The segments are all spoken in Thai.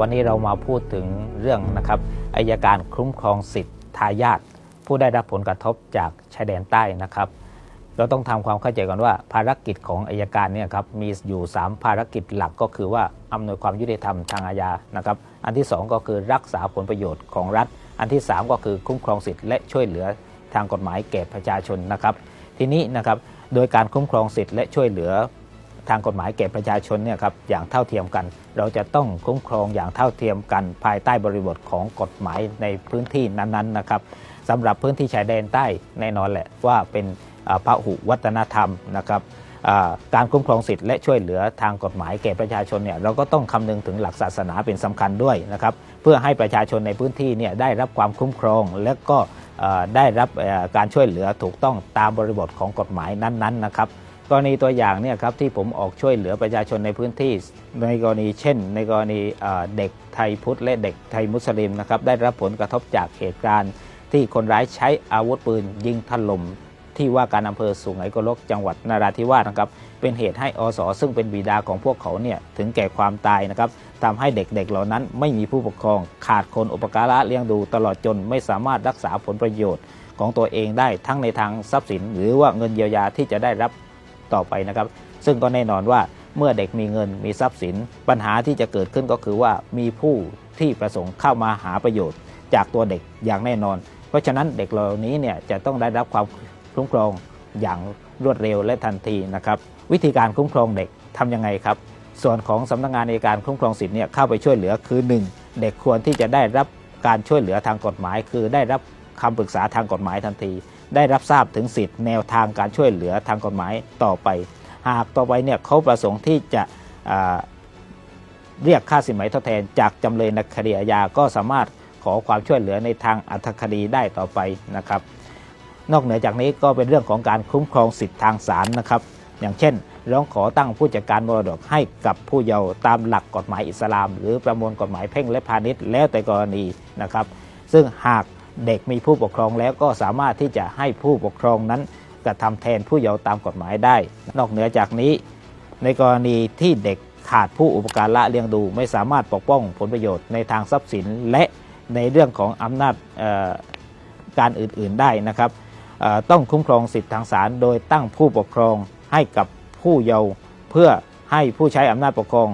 วันนี้เรามาพูดถึงเรื่องนะครับอายการคุ้มครองสิทธิทายาทผู้ได้รับผลกระทบจากชายแดนใต้นะครับ เราต้องทำความเข้าใจก่อนว่าภารกิจของอายการเนี่ยครับมีอยู่ 3 ภารกิจหลักก็คือว่าอำนวยความยุติธรรมทางอาญานะครับ อันที่ 2 ก็คือรักษาผลประโยชน์ของรัฐ อันที่ 3 ก็คือคุ้มครองสิทธิและช่วยเหลือทางกฎหมายแก่ประชาชนนะครับ ทีนี้นะครับโดยการคุ้มครองสิทธิและช่วยเหลือ ทางกฎหมายแก่ประชาชนเนี่ยครับอย่างเท่าเทียมกัน เราจะต้องคุ้มครองอย่างเท่าเทียมกัน ภายใต้บริบทของกฎหมายในพื้นที่นั้นๆนะครับสำหรับพื้นที่ชายแดนใต้แน่นอนแหละว่าเป็นอ่าพหุวัฒนธรรมนะครับการคุ้มครองสิทธิและช่วยเหลือทางกฎหมายแก่ประชาชนเนี่ยเราก็ต้องคำนึงถึงหลักศาสนาเป็นสำคัญด้วยนะครับเพื่อให้ประชาชนในพื้นที่เนี่ยได้รับความคุ้มครอง และก็ได้รับการช่วยเหลือถูกต้องตามบริบทของกฎหมายนั้นๆนะครับ กรณีตัวอย่างเนี่ยครับที่ผมออกช่วยเหลือประชาชนในพื้นที่ ในกรณีเช่น ในกรณีเด็กไทยพุทธและเด็กไทยมุสลิมนะครับได้รับผลกระทบจากเหตุการณ์ ที่คนร้ายใช้อาวุธปืนยิงถล่มที่ว่าการอำเภอสุไหงโกลกจังหวัดนราธิวาสนะครับเป็นเหตุให้อสซึ่งเป็นบิดาของพวกเขาเนี่ยถึงแก่ความตายนะครับทำให้เด็กๆเหล่านั้นไม่มีผู้ปกครอง ขาดคนอุปการะเลี้ยงดูตลอดจนไม่สามารถรักษาผลประโยชน์ของตัวเองได้ทั้งในทางทรัพย์สิน หรือว่าเงินเยียวยาที่จะได้รับ ต่อไปนะครับ ซึ่งก็แน่นอนว่าเมื่อเด็กมีเงินมีทรัพย์สิน ปัญหาที่จะเกิดขึ้นก็คือว่ามีผู้ที่ประสงค์เข้ามาหาประโยชน์ จากตัวเด็กอย่างแน่นอน เพราะฉะนั้นเด็กเหล่านี้เนี่ยจะต้องได้รับความคุ้มครองอย่างรวดเร็วและทันทีนะครับ วิธีการคุ้มครองเด็กทำยังไงครับ ส่วนของสำนักงานในการคุ้มครองสิทธิ์เนี่ยเข้าไปช่วยเหลือคือ 1. เด็กควรที่จะได้รับการช่วยเหลือทางกฎหมาย คือได้รับคำปรึกษาทางกฎหมายทันที ได้รับทราบถึงสิทธิ์แนวทางการช่วยเหลือทางกฎหมายต่อไป หากต่อไปเนี่ยเขาประสงค์ที่จะเรียกค่าสินไหมทดแทนจากจำเลยในคดีอาญาก็สามารถขอความช่วยเหลือในทางอัตคดีได้ต่อไปนะครับ นอกเหนือจากนี้ก็เป็นเรื่องของการคุ้มครองสิทธิทางศาลนะครับ อย่างเช่นร้องขอตั้งผู้จัดการมรดกให้กับผู้เยาว์ตามหลักกฎหมายอิสลาม หรือประมวลกฎหมายเพ่งและพาณิชย์แล้วแต่กรณีนะครับ ซึ่งหาก เด็กมีผู้ปกครองแล้วก็สามารถที่จะให้ผู้ปกครองนั้นกระทำแทนผู้เยาว์ตามกฎหมายได้ นอกเหนือจากนี้ ในกรณีที่เด็กขาดผู้อุปการะเลี้ยงดู ไม่สามารถปกป้องผลประโยชน์ในทางทรัพย์สินและในเรื่องของอำนาจการอื่นๆได้นะครับต้องคุ้มครองสิทธิทางศาลโดยตั้งผู้ปกครองให้กับผู้เยาว์เพื่อให้ผู้ใช้อำนาจปกครอง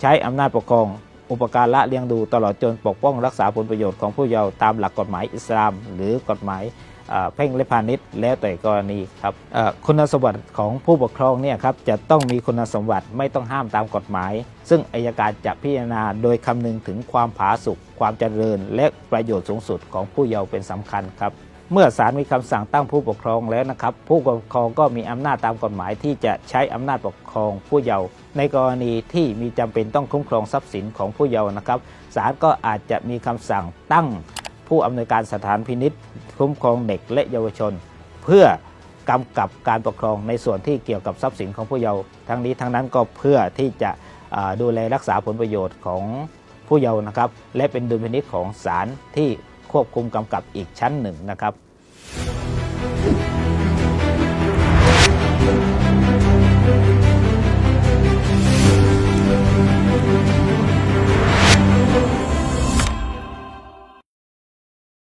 ใช้อำนาจปกครอง อุปการะเลี้ยงดูตลอดจนปกป้องรักษาผลประโยชน์ของผู้เยาว์ตามหลักกฎหมายอิสลาม หรือกฎหมายเพ่งและพาณิชย์แล้วแต่กรณีครับคุณสมบัติของผู้ปกครองเนี่ยครับจะต้องมีคุณสมบัติไม่ต้องห้ามตามกฎหมาย ซึ่งอายการจะพิจารณาโดยคำนึงถึงความผาสุกความเจริญ และประโยชน์สูงสุดของผู้เยาว์เป็นสำคัญครับ เมื่อศาลมีคำสั่งตั้งผู้ปกครองแล้วนะครับ ผู้ปกครองก็มีอำนาจตามกฎหมายที่จะใช้อำนาจปกครองผู้เยาว์ในกรณีที่มีจำเป็นต้องคุ้มครองทรัพย์สินของผู้เยาว์นะครับศาลก็อาจจะมีคำสั่งตั้งผู้อำนวยการสถานพินิษคุ้มครองเด็กและเยาวชน เพื่อกำกับการปกครองในส่วนที่เกี่ยวกับทรัพย์สินของผู้เยาว์ทั้งนี้ทั้งนั้นก็เพื่อที่จะดูแลรักษาผลประโยชน์ของผู้เยาว์นะครับ และเป็นดุลพินิจของศาลที่ ควบคุมกำกับอีกชั้นหนึ่งนะครับ